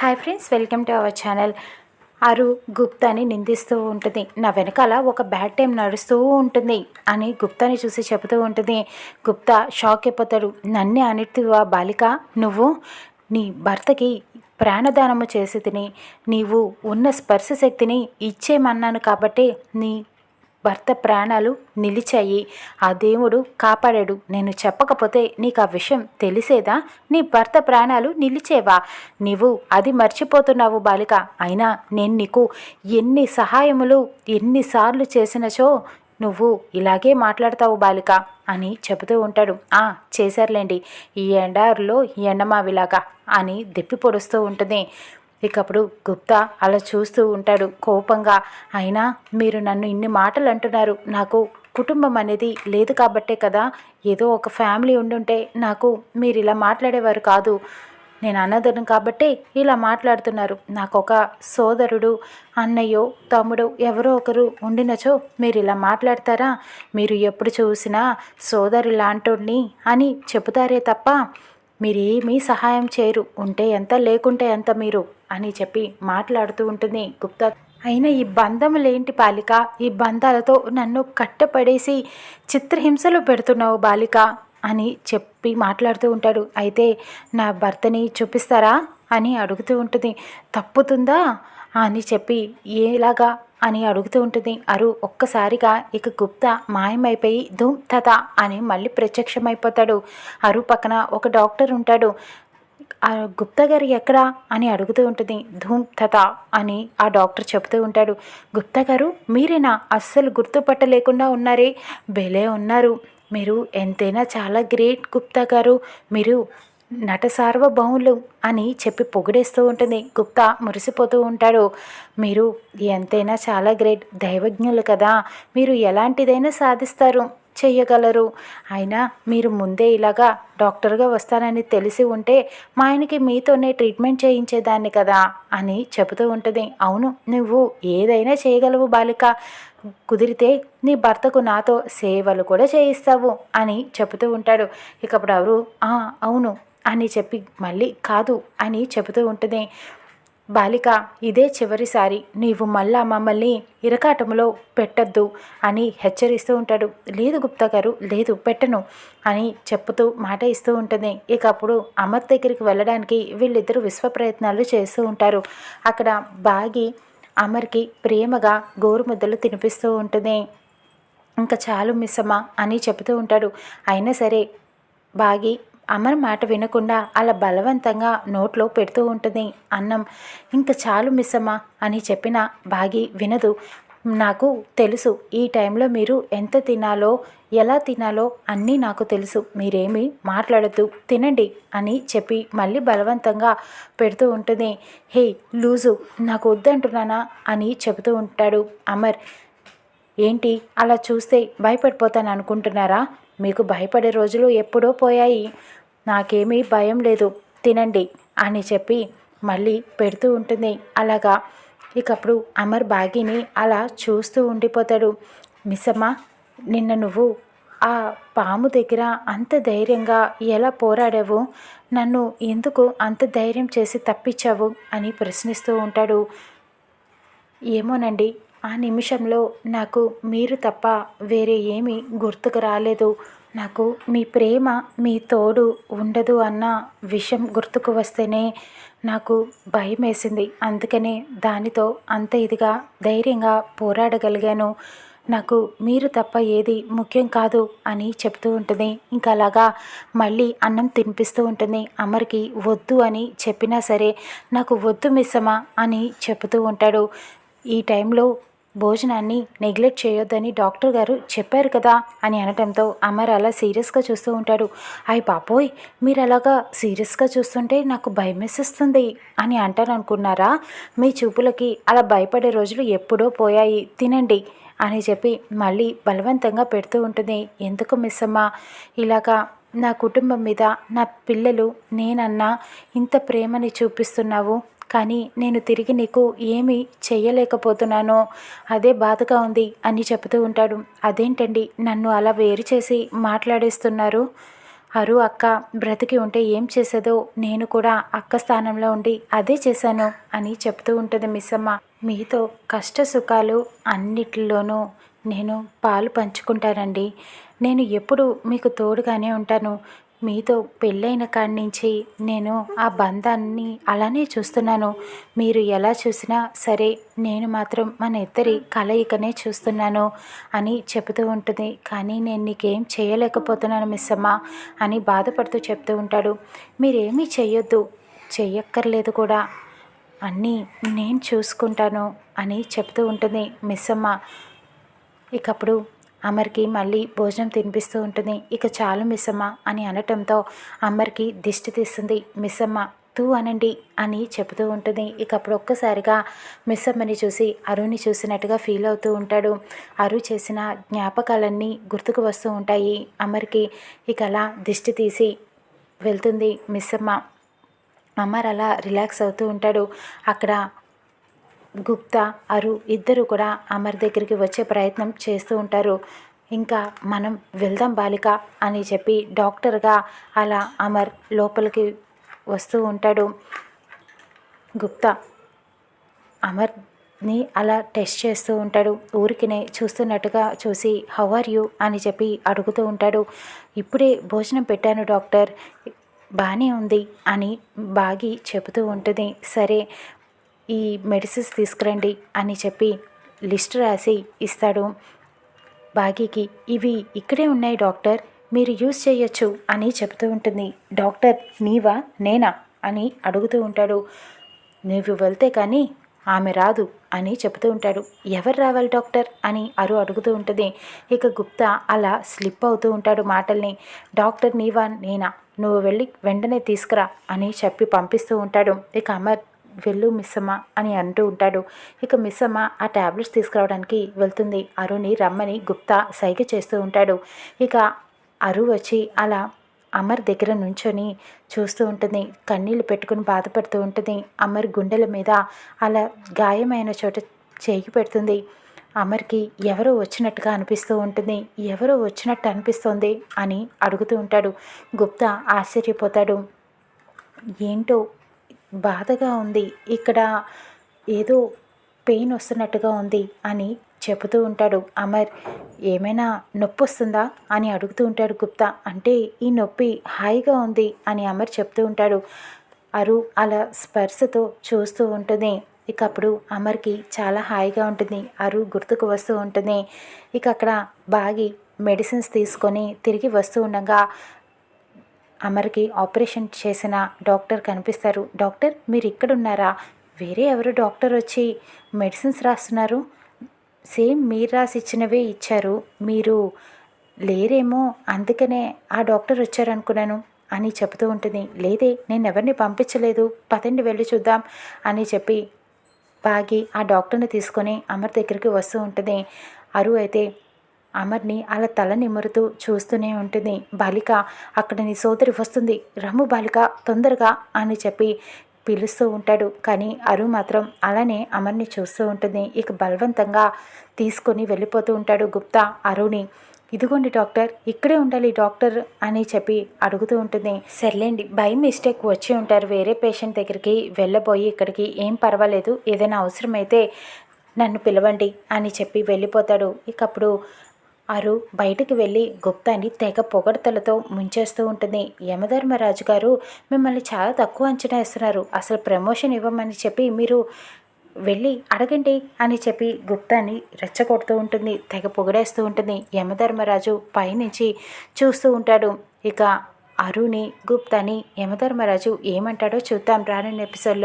Hi friends welcome to our channel అరు గుప్తాని నిందిస్తూ ఉంటుంది. నా వెనకాల ఒక బ్యాడ్ టైం నడుస్తూ ఉంటుంది అని గుప్తాని చూసి చెబుతూ ఉంటుంది. గుప్తా షాక్ అయిపోతాడు. నన్నే అనిటివా బాలిక నువ్వు నీ భర్తకి ప్రాణదానము చేసి తిని నీవు ఉన్న స్పర్శ శక్తిని ఇచ్చేయమన్నాను కాబట్టి నీ భర్త ప్రాణాలు నిలిచాయి. ఆ దేవుడు కాపాడాడు. నేను చెప్పకపోతే నీకు ఆ విషయం తెలిసేదా? నీ భర్త ప్రాణాలు నిలిచేవా? నీవు అది మర్చిపోతున్నావు బాలిక. అయినా నేను నీకు ఎన్ని సహాయములు ఎన్నిసార్లు చేసినచో నువ్వు ఇలాగే మాట్లాడతావు బాలిక అని చెబుతూ ఉంటాడు. ఆ చేశారులేండి. ఈ ఎండారులో ఎండమావిలాగా అని దెప్పి పొడుస్తూ ఉంటుంది. ఇకప్పుడు గుప్తా అలా చూస్తూ ఉంటాడు కోపంగా. అయినా మీరు నన్ను ఇన్ని మాటలు అంటున్నారు. నాకు కుటుంబం అనేది లేదు కాబట్టే కదా. ఏదో ఒక ఫ్యామిలీ ఉండుంటే నాకు మీరు ఇలా మాట్లాడేవారు కాదు. నేను అన్నదను కాబట్టి ఇలా మాట్లాడుతున్నారు. నాకు ఒక సోదరుడు అన్నయ్యో తమ్ముడు ఎవరో ఒకరు ఉండినచో మీరు ఇలా మాట్లాడతారా? మీరు ఎప్పుడు చూసినా సోదరు లాంటోడిని అని చెబుతారే తప్ప మీరేమీ సహాయం చేయరు. ఉంటే ఎంత లేకుంటే ఎంత మీరు అని చెప్పి మాట్లాడుతూ ఉంటుంది గుప్తా. అయినా ఈ బంధములేంటి బాలిక? ఈ బంధాలతో నన్ను కట్టపడేసి చిత్రహింసలు పెడుతున్నావు బాలిక అని చెప్పి మాట్లాడుతూ ఉంటాడు. అయితే నా భర్తని చూపిస్తారా అని అడుగుతూ ఉంటుంది. తప్పుతుందా అని చెప్పి ఏలాగా అని అడుగుతూ ఉంటుంది. అరు ఒక్కసారిగా ఇక గుప్త మాయమైపోయి ధూమ్ తత అని మళ్ళీ ప్రత్యక్షమైపోతాడు. అరు పక్కన ఒక డాక్టర్ ఉంటాడు. గుప్తా గారు ఎక్కడా అని అడుగుతూ ఉంటుంది. ధూమ్ తత అని ఆ డాక్టర్ చెబుతూ ఉంటాడు. గుప్తా గారు మీరేనా? అస్సలు గుర్తుపట్టలేకుండా ఉన్నారే? భలే ఉన్నారు. మీరు ఎంతైనా చాలా గ్రేట్ గుప్తా గారు. మీరు నట సార్వభౌములు అని చెప్పి పొగిడేస్తూ ఉంటుంది. గుప్తా మురిసిపోతూ ఉంటాడు. మీరు ఎంతైనా చాలా గ్రేట్ దైవజ్ఞులు కదా. మీరు ఎలాంటిదైనా సాధిస్తారు. చెయ్యగలరు. అయినా మీరు ముందే ఇలాగా డాక్టర్గా వస్తానని తెలిసి ఉంటే మా ఆయనకి మీతోనే ట్రీట్మెంట్ చేయించేదాన్ని కదా అని చెబుతూ ఉంటుంది. అవును నువ్వు ఏదైనా చేయగలవు బాలిక. కుదిరితే నీ భర్తకు నాతో సేవలు కూడా చేయిస్తావు అని చెబుతూ ఉంటాడు. ఇకప్పుడు ఎవరు అవును అని చెప్పి మళ్ళీ కాదు అని చెబుతూ ఉంటుంది. బాలిక ఇదే చివరిసారి. నీవు మళ్ళా మమ్మల్ని ఇరకాటంలో పెట్టద్దు అని హెచ్చరిస్తూ ఉంటాడు. లేదు గుప్తా గారు లేదు పెట్టను అని చెప్పుతూ మాట ఇస్తూ ఉంటుంది. ఇక అప్పుడు అమర్ దగ్గరికి వెళ్ళడానికి వీళ్ళిద్దరూ విశ్వ ప్రయత్నాలు చేస్తూ ఉంటారు. అక్కడ బాగి అమర్కి ప్రేమగా గోరుముద్దలు తినిపిస్తూ ఉంటుంది. ఇంకా చాలు మిస్సమా అని చెబుతూ ఉంటాడు. అయినా సరే బాగి అమర్ మాట వినకుండా అలా బలవంతంగా నోట్లో పెడుతూ ఉంటుంది. అన్నం ఇంకా చాలు మిస్సమ్మా అని చెప్పిన బాగి వినదు. నాకు తెలుసు ఈ టైంలో మీరు ఎంత తినాలో ఎలా తినాలో అన్నీ నాకు తెలుసు. మీరేమీ మాట్లాడద్దు తినండి అని చెప్పి మళ్ళీ బలవంతంగా పెడుతూ ఉంటుంది. హే లూజు నాకు వద్దంటున్నానా అని చెబుతూ ఉంటాడు అమర్. ఏంటి? అలా చూస్తే భయపడిపోతాను అనుకుంటున్నారా? మీకు భయపడే రోజులు ఎప్పుడో పోయాయి. నాకేమీ భయం లేదు. తినండి అని చెప్పి మళ్ళీ పెడుతూ ఉంటుంది. అలాగా ఇకప్పుడు అమర్ బాగిని అలా చూస్తూ ఉండిపోతాడు. మిస్సమ్మ నిన్న నువ్వు ఆ పాము దగ్గర అంత ధైర్యంగా ఎలా పోరాడావు? నన్ను ఎందుకు అంత ధైర్యం చేసి తప్పించావు? అని ప్రశ్నిస్తూ ఉంటాడు. ఏమోనండి ఆ నిమిషంలో నాకు మీరు తప్ప వేరే ఏమీ గుర్తుకు రాలేదు. నాకు మీ ప్రేమ మీ తోడు ఉండదు అన్న విషయం గుర్తుకు వస్తేనే నాకు భయం వేసింది. అందుకనే దానితో అంత ఇదిగా ధైర్యంగా పోరాడగలిగాను. నాకు మీరు తప్ప ఏది ముఖ్యం కాదు అని చెప్తూ ఉంటుంది. ఇంకా అలాగా మళ్ళీ అన్నం తినిపిస్తూ ఉంటుంది. అమర్కి వద్దు అని చెప్పినా సరే నాకు వద్దు మిస్సమా అని చెబుతూ ఉంటాడు. ఈ టైంలో భోజనాన్ని నెగ్లెక్ట్ చేయొద్దని డాక్టర్ గారు చెప్పారు కదా అని అనటంతో అమర్ అలా సీరియస్గా చూస్తూ ఉంటాడు. అయ్యి పాపోయ్ మీరు అలాగా సీరియస్గా చూస్తుంటే నాకు భయం వేసేస్తుంది అని అంటారు అనుకున్నారా మీ చూపులకి అలా భయపడే రోజులు ఎప్పుడో పోయాయి తినండి అని చెప్పి మళ్ళీ బలవంతంగా పెడుతూ ఉంటుంది. ఎందుకు మిస్ అమ్మా? ఇలాగా నా కుటుంబం మీద నా పిల్లలు నేనన్నా ఇంత ప్రేమని చూపిస్తున్నావు. కానీ నేను తిరిగి నీకు ఏమి చేయలేకపోతున్నానో అదే బాధగా ఉంది అని చెబుతూ ఉంటాడు. అదేంటండి? నన్ను అలా వేరు చేసి మాట్లాడేస్తున్నారు. అరు అక్క బ్రతికి ఉంటే ఏం చేసేదో నేను కూడా అక్క స్థానంలో ఉండి అదే చేశాను అని చెప్తూ ఉంటుంది మిస్సమ్మ. మీతో కష్ట సుఖాలు అన్నిటిలోనూ నేను పాలు పంచుకుంటానండి. నేను ఎప్పుడు మీకు తోడుగానే ఉంటాను. మీతో పెళ్ళైన కాడి నుంచి నేను ఆ బంధాన్ని అలానే చూస్తున్నాను. మీరు ఎలా చూసినా సరే నేను మాత్రం మన ఇద్దరి కలయికనే చూస్తున్నాను అని చెబుతూ ఉంటుంది. కానీ నేను నీకేం చేయలేకపోతున్నాను మిస్ అమ్మ అని బాధపడుతూ చెప్తూ ఉంటాడు. మీరేమీ చేయొద్దు చెయ్యక్కర్లేదు కూడా. అన్నీ నేను చూసుకుంటాను అని చెప్తూ ఉంటుంది మిస్ అమ్మ ఇకప్పుడు అమర్కి మళ్ళీ భోజనం తినిపిస్తూ ఉంటుంది. ఇక చాలు మిస్సమ్మ అని అనటంతో అమర్కి దిష్టి తీస్తుంది. మిస్సమ్మ తూ అనండి అని చెబుతూ ఉంటుంది. ఇక అప్పుడు ఒక్కసారిగా మిస్సమ్మని చూసి అరుణ్ని చూసినట్టుగా ఫీల్ అవుతూ ఉంటాడు. అరు చేసిన జ్ఞాపకాలన్నీ గుర్తుకు వస్తూ ఉంటాయి. అమర్కి ఇక అలా దిష్టి తీసి వెళ్తుంది మిస్సమ్మ. అమర్ అలా రిలాక్స్ అవుతూ ఉంటాడు. అక్కడ గుప్తా అరు ఇద్దరు కూడా అమర్ దగ్గరికి వచ్చే ప్రయత్నం చేస్తూ ఉంటారు. ఇంకా మనం వెళ్దాం బాలిక అని చెప్పి డాక్టర్గా అలా అమర్ లోపలికి వస్తూ ఉంటాడు. గుప్తా అమర్ని అలా టెస్ట్ చేస్తూ ఉంటాడు. ఊరికినే చూస్తున్నట్టుగా చూసి హౌ ఆర్ యూ? అని చెప్పి అడుగుతూ ఉంటాడు. ఇప్పుడే భోజనం పెట్టాను డాక్టర్ బాగానే ఉంది అని బాగి చెబుతూ ఉంటుంది. సరే ఈ మెడిసిన్స్ తీసుకురండి అని చెప్పి లిస్ట్ రాసి ఇస్తాడు. బాగీకి ఇవి ఇక్కడే ఉన్నాయి డాక్టర్ మీరు యూజ్ చేయొచ్చు అని చెబుతూ ఉంటుంది. డాక్టర్ నీవా నేనా? అని అడుగుతూ ఉంటాడు. నువ్వు వెళ్తే కానీ ఆమె రాదు అని చెబుతూ ఉంటాడు. ఎవరు రావాలి డాక్టర్? అని అరు అడుగుతూ ఉంటుంది. ఇక గుప్తా అలా స్లిప్ అవుతూ ఉంటాడు మాటల్ని. డాక్టర్ నీవా నేనా? నువ్వు వెళ్ళి వెంటనే తీసుకురా అని చెప్పి పంపిస్తూ ఉంటాడు. ఇక అమర్ వెళ్ళు మిస్సమ్మ అని అంటూ ఉంటాడు. ఇక మిస్సమ్మ ఆ ట్యాబ్లెట్స్ తీసుకురావడానికి వెళ్తుంది. అరుని రమ్మని గుప్తా సైగ చేస్తూ ఉంటాడు. ఇక అరు వచ్చి అలా అమర్ దగ్గర నుంచొని చూస్తూ ఉంటుంది. కన్నీళ్ళు పెట్టుకుని బాధపడుతూ ఉంటుంది. అమర్ గుండెల మీద అలా గాయమైన చోట చేయి పెడుతుంది. అమర్కి ఎవరో వచ్చినట్టుగా అనిపిస్తూ ఉంటుంది. ఎవరో వచ్చినట్టు అనిపిస్తోంది అని అడుగుతూ ఉంటాడు. గుప్తా ఆశ్చర్యపోతాడు. ఏంటో బాధగా ఉంది. ఇక్కడ ఏదో పెయిన్ వస్తున్నట్టుగా ఉంది అని చెబుతూ ఉంటాడు. అమర్ ఏమైనా నొప్పి వస్తుందా? అని అడుగుతూ ఉంటాడు గుప్తా. అంటే ఈ నొప్పి హాయిగా ఉంది అని అమర్ చెప్తూ ఉంటాడు. అరు అలా స్పర్శతో చూస్తూ ఉంటుంది ఇక అప్పుడు అమర్కి చాలా హాయిగా ఉంటుంది. అరు గుర్తుకు వస్తూ ఉంటుంది ఇక అక్కడ బాగి మెడిసిన్స్ తీసుకొని తిరిగి వస్తూ ఉండగా అమర్కి ఆపరేషన్ చేసిన డాక్టర్ కనిపిస్తారు. డాక్టర్ మీరు ఇక్కడ ఉన్నారా వేరే ఎవరు డాక్టర్ వచ్చి మెడిసిన్స్ రాస్తున్నారు? సేమ్ మీరు రాసి ఇచ్చినవే ఇచ్చారు. మీరు లేరేమో అందుకనే ఆ డాక్టర్ వచ్చారనుకున్నాను అని చెబుతూ ఉంటుంది. లేదే నేను ఎవరిని పంపించలేదు. పదండి వెళ్ళి చూద్దాం అని చెప్పి బాగి ఆ డాక్టర్ని తీసుకొని అమర్ దగ్గరికి వస్తూ ఉంటుంది. అరు అయితే అమర్ని అలా తల నిమురుతూ చూస్తూనే ఉంటుంది. బాలిక అక్కడ నీ సోదరి వస్తుంది. రమ్ము బాలిక తొందరగా అని చెప్పి పిలుస్తూ ఉంటాడు. కానీ అరు మాత్రం అలానే అమర్ని చూస్తూ ఉంటుంది. ఇక బలవంతంగా తీసుకొని వెళ్ళిపోతూ ఉంటాడు గుప్తా అరుని ఇదిగోండి డాక్టర్ ఇక్కడే ఉండాలి డాక్టర్ అని చెప్పి అడుగుతూ ఉంటుంది. సర్లేండి బై మిస్టేక్ వచ్చి ఉంటారు. వేరే పేషెంట్ దగ్గరికి వెళ్ళబోయి ఇక్కడికి ఏం పర్వాలేదు. ఏదైనా అవసరమైతే నన్ను పిలవండి అని చెప్పి వెళ్ళిపోతాడు. ఇకప్పుడు అరు బయటికి వెళ్ళి గుప్తాని తెగ పొగడతలతో ముంచేస్తూ ఉంటుంది. యమధర్మరాజు గారు మిమ్మల్ని చాలా తక్కువ అంచనా వేస్తున్నారు. అసలు ప్రమోషన్ ఇవ్వమని చెప్పి మీరు వెళ్ళి అడగండి అని చెప్పి గుప్తాని రెచ్చగొడుతూ ఉంటుంది. తెగ పొగడేస్తూ ఉంటుంది. యమధర్మరాజు పైనుంచి చూస్తూ ఉంటాడు. ఇక అరుని గుప్తాని యమధర్మరాజు ఏమంటాడో చూద్దాం రానున్న ఎపిసోడ్లో.